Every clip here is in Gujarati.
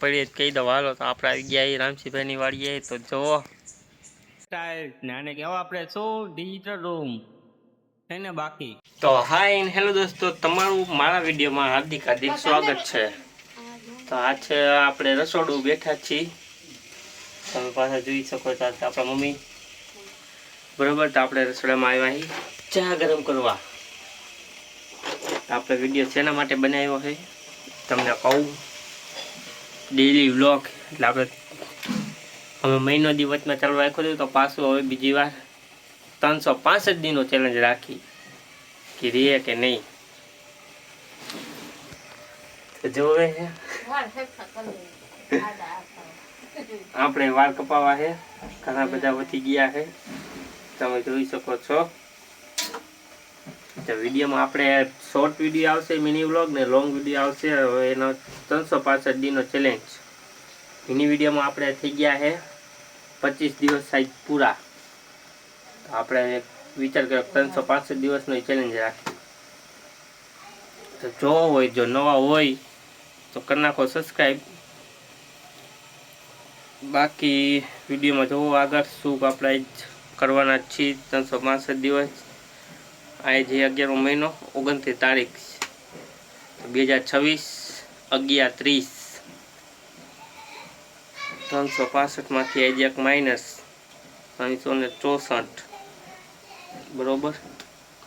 પડી કહી દઉં હાલો તો આપણે આવી ગયા રામસિંહભાઈની વાડીએ. તો જુઓ. નાને કહેવા આપણે શું ડિજિટલ રૂમ છે બાકી? તો હાય એન્ડ હેલો દોસ્તો તમારું મારા વિડીયોમાં હાર્દિક હાર્દિક સ્વાગત છે. તો આ છે આપણે રસોડું બેઠા છીએ. તમે પાછા જોઈ શકો છો આપણા મમ્મી. બરોબર તો આપણે રસોડામાં આવ્યા ચા ગરમ કરવા. આપણે વીડિયો શેના માટે બનાવ્યો છે તમને કહું. ડેઈલી વ્લોગ એટલે આપણે અમે મહિનો દિવસમાં ચાલુ રાખ્યો હતો તો પાછું હવે બીજી વાર ત્રણસો પાંસઠ દિનનો ચેલેન્જ રાખી કે રે કે નહીં. તો જોવે છે આપણે વાળ કપાવા છે ઘણા બધા વધી ગયા છે તમે જોઈ શકો છો. તો વિડીયોમાં આપણે શોર્ટ વીડિયો આવશે મિની વ્લોગ ને લોંગ વીડિયો આવશે. હવે એનો ત્રણસો પાસઠ દિનનો ચેલેન્જ મિની વિડીયોમાં આપણે થઈ ગયા છે પચીસ દિવસ સાઈઝ પૂરા. તો આપણે વિચાર કર્યો ત્રણસો પાસઠ દિવસનો ચેલેન્જ રાખીએ. તો જો હોય, જો નવા હોય, તો કરી નાખો સબસ્ક્રાઈબ બાકી વિડીયોમાં જોવો આગળ, શું આપણે કરવાના છીએ ત્રણસો પાસઠ દિવસ. આજે અગિયારમો મહિનો ઓગણત્રીસ તારીખ બે હજાર છવ્વીસ અગિયાર ત્રીસ. ત્રણસો પાસઠમાંથી આજે એક માઇનસ ત્રણસો ને ચોસઠ. બરોબર?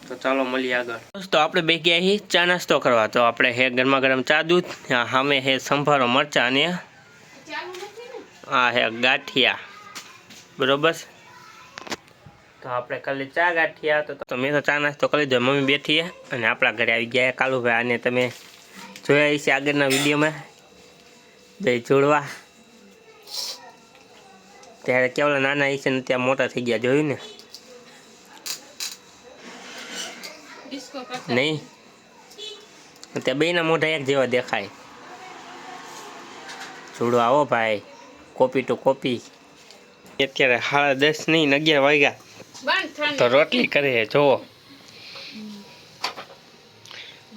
તો ચાલો મળીએ આગળ. દોસ્તો આપણે બે ગયા છીએ ચા નાસ્તો કરવા. તો આપણે હે ગરમા ગરમ ચા દૂધ સામે હે સંભારો મરચા અને આ હે ગાંઠિયા. બરોબર? તો આપણે કાલે ચા ગાંઠિયા તો તમે મેં તો ચા નાસ્તો કરી દીધો. મમ્મી બેઠી અને આપણા ઘરે આવી ગયા કાલુભાઈ. આને તમે જોયા છે આગળના વિડીયોમાં. જઈ જોડવા. ત્યારે કેવલા નાના હશે ને ત્યાં મોટા થઈ ગયા. જોયું ને? નહીં. ત્યાં બેના મોઢા એક જેવા દેખાય. જોડો આવો ભાઈ. Copy to copy. અત્યારે સાડા દસ નહીં અગિયાર વાગ્યા. તો રોટલી કરે જોવો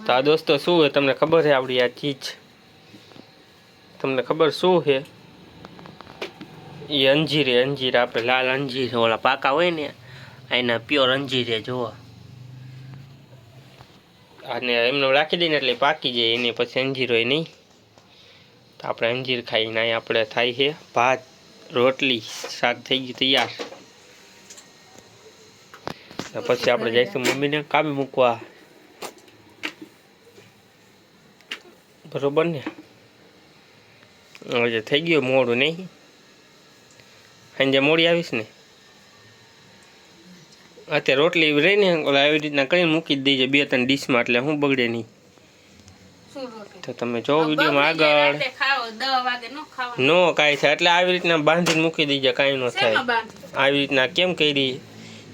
તો આ દોસ્તો શું છે? તમને ખબર છે આપણી આ ચીજ? તમને ખબર શું છે? એ અંજીર અંજીર આપણે લાલ અંજીર ઓલા પાકા હોય ને એના પ્યોર અંજીર જુઓ. અને એમને રાખી દઈને એટલે પાકી જાય, એને પછી અંજીર હોય નહીં. તો આપણે અંજીર ખાઈને આપણે થાય છે ભાત, રોટલી, શાક થઈ ગયું તૈયાર. પછી આપણે જઈશું મમ્મીને કામે મૂકવા. બરોબર ને? હવે થઈ ગયું મોડું નહીં? સાંજે મોડી આવીશ ને? અત્યારે રોટલી રહી ને ઓલા આવી રીતના કરીને મૂકી જ દેજે બે ત્રણ ડીશમાં એટલે હું બગડે નહીં. તો તમે જો વિડીયોમાં આગળ. નો કાંઈ થાય એટલે આવી રીતના બાંધીને મૂકી દેજે કાંઈ ન થાય. આવી રીતના કેમ કરી?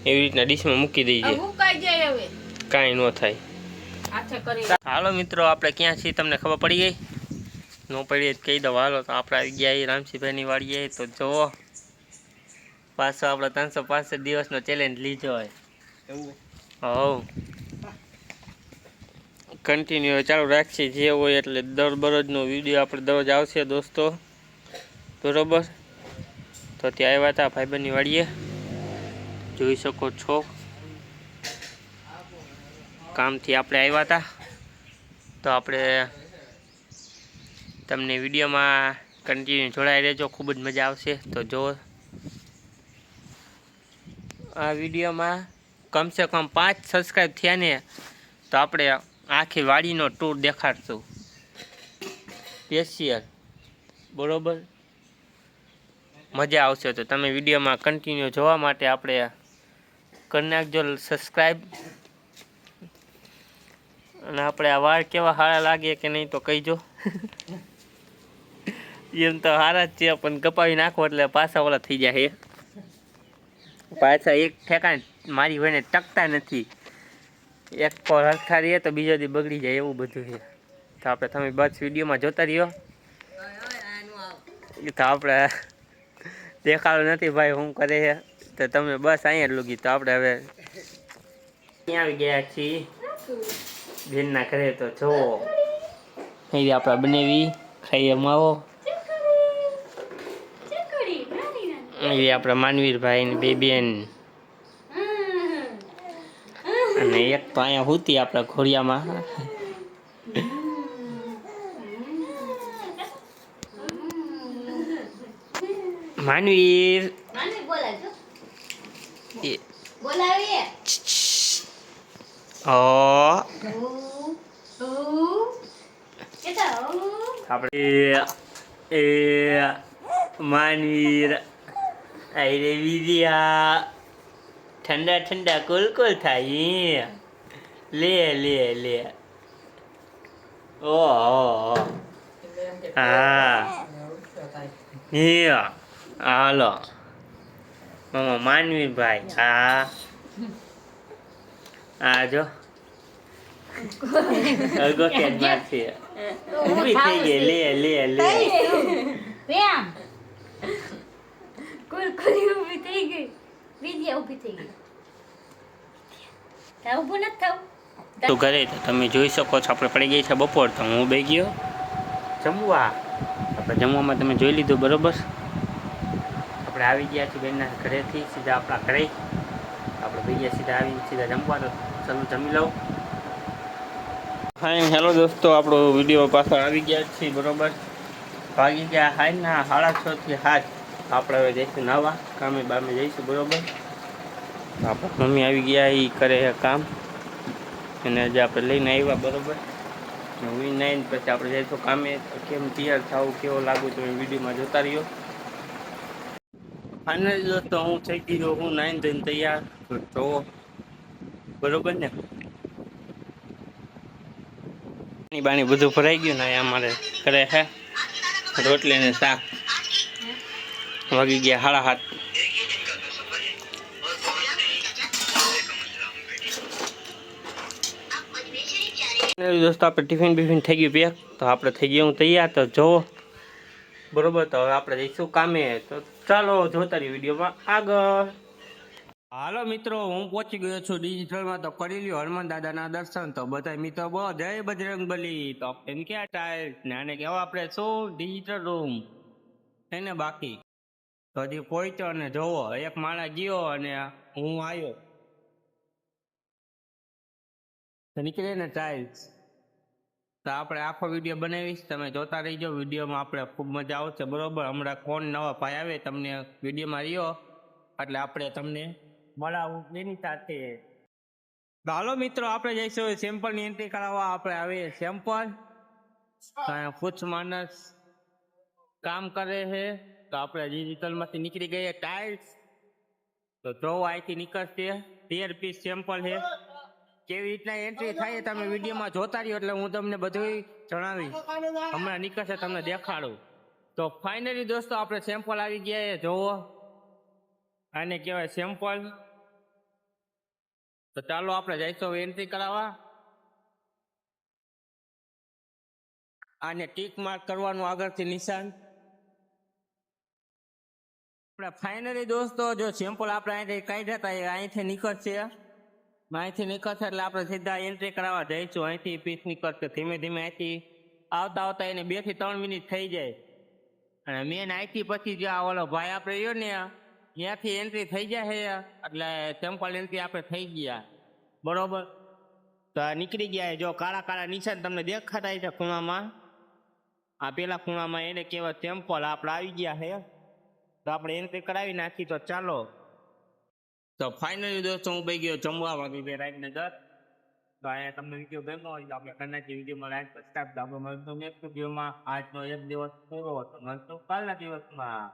એવી રીતના ડીશમાં મૂકી દઈએ. કાંઈ ન થાય. હાલો મિત્રો આપણે ક્યાં છીએ તમને ખબર પડી ગઈ? ન પડી કહી દઉં. હાલો તો આપણે આવી ગયા રામસિંહભાઈની વાડીએ. તો જુઓ પાછો આપણે ત્રણસો પાંસઠ દિવસનો ચેલેન્જ લીધો હોય. હવ. કન્ટિન્યુ ચાલુ રાખશે જે હોય એટલે દર બરોજનો વીડિયો આપણે દરરોજ આવશે દોસ્તો. બરોબર? તો ત્યાં આવ્યા હતા ભાઈબંધની વાડીએ. જોઈ શકો છો. કામથી આપણે આવ્યા હતા. તો આપણે તમને વિડીયોમાં કન્ટિન્યુ જોડાઈ રહેજો, ખૂબ જ મજા આવશે. તો જો આ વિડીયોમાં કમસે કમ પાંચ સબસ્ક્રાઈબ થયા ને, તો આપણે આખી વાડીનો ટૂર દેખાડશું. સ્પેશિયલ બરોબર? મજા આવશે તો તમે વિડીયોમાં કન્ટિન્યુ જોવા માટે આપણે કરી નાખજો સબસ્ક્રાઈબ અને આપણે આ વાળ કેવા સારા લાગે કે નહીં તો કહીજો. એમ તો સારા જ છે પણ કપાવી નાખો એટલે પાછા ઓલા થઈ જાય પાછા એક ઠેકાણે મારી ભાઈને ટકતા નથી. એક પર હરખા રહીએ તો બીજો દી બગડી જાય એવું બધું છે. તો આપણે તમે બસ વિડીયોમાં જોતા રહ્યો. તો આપણે દેખાડો નથી ભાઈ શું કરે છે? તો તમે બસ અહીંયા જ લૂગી તો આપણે હવે ક્યાં ગયા છીએ. બેનના ઘરે તો જો. અહીં આપણે બનાવી ખાઈએ માવો. એ આપણા માનવીરભાઈ ને બે બેન. અને એક તો અહીંયા હતી આપણા ખોડિયામાં માનવીર. એ- બોલાવીએ. ઓ. આપણે એ માનવીર અરે વિદ્યા. ઠંડા ઠંડા કોલ કોલ થાય લે લે લે. ઓ હા. હે હાલો. મામા માનવીભાઈ હા. આ જો. અગો કેન મારશે ઊભી થઈ ગઈ લે લે લે. પ્રેમ કુરકુરી ઊભી થઈ ગઈ. વિદ્યા ઊભી થઈ ગઈ. તાર ઊભું નથી થવું તો ઘરે તો તમે જોઈ શકો છો આપણે પડી ગઈ છે બપોર તો હું બે ગયો. જમવા. આપણે જમવામાં તમે જોઈ લીધું બરોબર? આપણે આવી ગયા છીએ બેનના ઘરેથી, સીધા આપણા ઘરે. આપણે ભાઈ સીધા આવી, સીધા જમવા, તો ચાલો જમી લઉં. હા હેલો દોસ્તો, આપણો વીડિયો પાછળ આવી ગયા છીએ, બરોબર? ભાગી ગયા હાય ના સાડા છ થી હાથ આપણે હવે જઈશું નાવા, કામે બામે જઈશું, બરોબર? આપણા મમ્મી આવી ગયા એ કરે કામ. અને આજે આપણે લઈને આવ્યા, બરોબર? હું નાઈને પછી આપણે જઈશું કામે. કેમ તૈયાર થવું, કેવો લાગુ તો વિડીયોમાં જોતા રહ્યો. ફાઇનલી દોસ્તો હું થઈ ગયો હું નાઈન થઈને તૈયાર તો બરોબર ને? પાણી બાણી બધું ભરાઈ ગયું ને અમારે કરે હે. રોટલી ને શાક. વાગી ગયા હાડા હાથ દોસ્તો, આપણે ટિફિન બિફિન થઈ ગયું પેક તો આપણે થઈ ગયું તૈયાર. તો જોવો બરોબર, તો હવે આપણે જઈશું કામે. તો ચાલો જોતા રહીએ વિડીયોમાં આગળ. હાલો મિત્રો, હું પહોંચી ગયો છું ડિજિટલમાં. તો કરી લ્યો હનુમાન દાદાના દર્શન. તો બધા મિત્રો બહુ જય બજરંગ બલી. તો એમ ક્યાં ટાઈલ ને આને કહેવા આપણે શું ડિજિટલ રૂમ. એને બાકી? તો હજી પહોંચ્યો અને જોવો. એક માણસ ગયો અને હું આવ્યો. નીકળે ને ટાઇલ્સ તો આપણે આખો વીડિયો બનાવીશ. તમે જોતા રહીજો. વિડીયોમાં આપણે ખૂબ મજા આવશે, બરોબર? હમણાં કોણ નવા ભાઈ આવે તમને વિડીયોમાં રહ્યો? એટલે આપણે તમને મળાવું. એની સાથે. હાલો મિત્રો, આપણે જઈશું સેમ્પલની એન્ટ્રી કરાવવા. આપણે આવીએ સેમ્પલ કુછ માણસ કામ કરે છે? તો આપણે ડિજિટલમાંથી નીકળી ગઈએ. ટાઇલ્સ તો જો અહીંથી નીકળશે. તેર પીસ સેમ્પલ છે. કેવી રીતના એન્ટ્રી થાય તમે વિડીયોમાં જોતા રહ્યો એટલે હું તમને બધું જણાવીશ. હમણાં નીકળશે, તમને દેખાડું. તો ફાઇનલી દોસ્તો, આપણે સેમ્પલ આવી ગયા છે, જોવો. આને કહેવાય સેમ્પલ તો ચાલો આપણે જઈશું એન્ટ્રી કરાવવા. આને ટીક માર્ક કરવાનું આગળથી નિશાન. આપણે ફાઇનલી દોસ્તો, જો સેમ્પલ આપણે અહીંથી કાઢ્યા હતા, એ અહીંથી નીકળશે. અહીંથી નીકળશે એટલે આપણે સીધા એન્ટ્રી કરાવવા જઈશું. અહીંથી પીસ નીકળશે ધીમે ધીમે અહીંથી આવતા આવતા એને બેથી ત્રણ મિનિટ થઈ જાય. અને મેન અહીંથી પછી જે આ ઓલો ભાઈ આપણે રહ્યો ને, ત્યાંથી એન્ટ્રી થઈ જાય એટલે ટેમ્પલ એન્ટ્રી આપણે થઈ ગયા. બરોબર? તો આ નીકળી ગયા જો કાળા કાળા નિશાન તમને દેખાતા છે ખૂણામાં. આ પેલા ખૂણામાં એને કેવા ટેમ્પલ આપણે આવી ગયા છે. તો આપણે એન્ટ્રી કરાવી નાખી. તો ચાલો. તો ફાઇનલી દોસ્તો હું ભાઈ ગયો જમવા વાગી બે રાઈટને દર તો અહીંયા તમને વીડિયો ગમ્યો હોય તો આપણે કન્નાથી વિડીયોમાં લાઈક સબસ્ક્રાઈબ તો આપણે મળશું નેક્સ્ટ વિડીયોમાં આજનો એક દિવસ પૂરો હતો. મળશું કાલના દિવસમાં.